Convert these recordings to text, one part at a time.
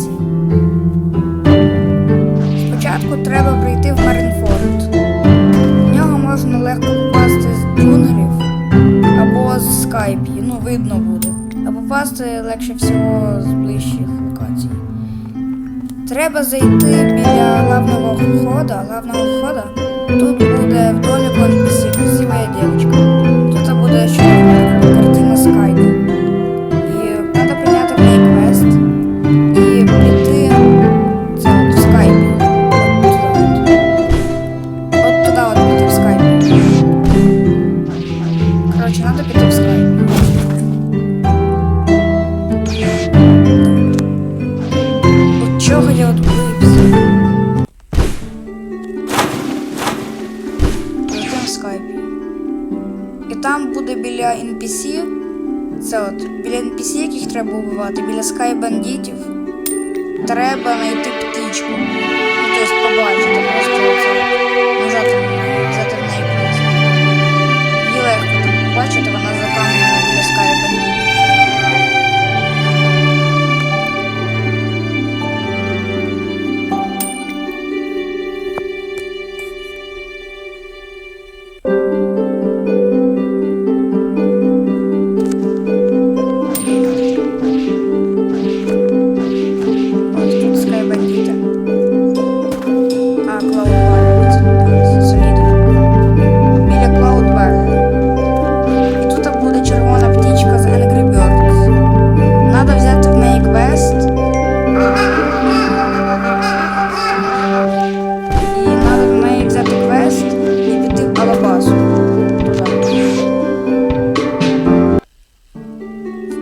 лісі. Спочатку треба прийти в Маринфорд. В нього можна легко попасти з джунглів або з скайпі, ну видно буде. А попасти легше всього з ближчих локацій. Треба зайти біля главного хода, главного хода. Скайпі. І там буде біля NPC. Це от біля NPC, яких треба вбивати, біля скай бандитів. Треба знайти птичку. Ну, тобто побачити, просто це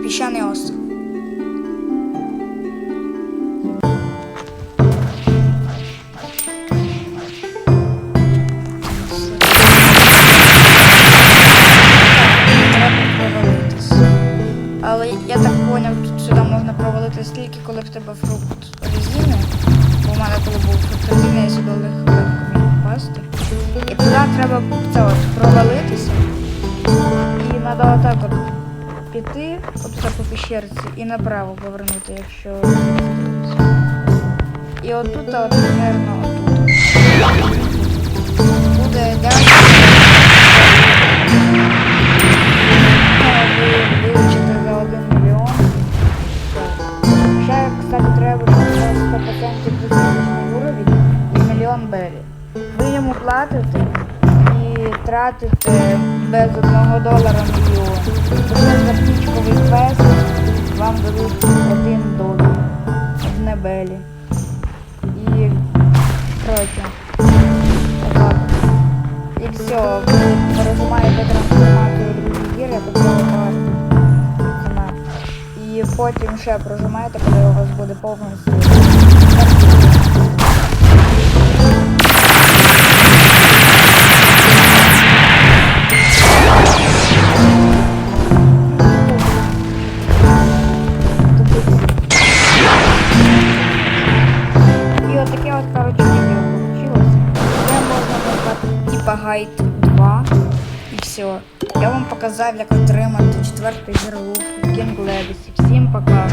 піщаний. Треба. Але я так поняв, тут сюди можна провалитись тільки коли в тебе фрукт резини. Бо в мене коли був фрукт резини, я сюди легко міг попасти. І туди треба це от провалитися. І треба отак от піти, от по пещерці, і направо повернути, якщо. І отут, от, примерно отут. Буде дякую. ви за 1 мільйон. Ще, кстати, треба, щоб 100% плюс уровень мільйон белі. Ви йому платите і тратите без одного долара Белі. І, коротше, отак. І все, ви розумаєте трансформацію других гір, я такого ціна. І потім ще прожимаєте, коли у вас буде повністю. Гайд 2. І все. Я вам показав, як отримати четвертий герлук в King Legacy. Всім пока.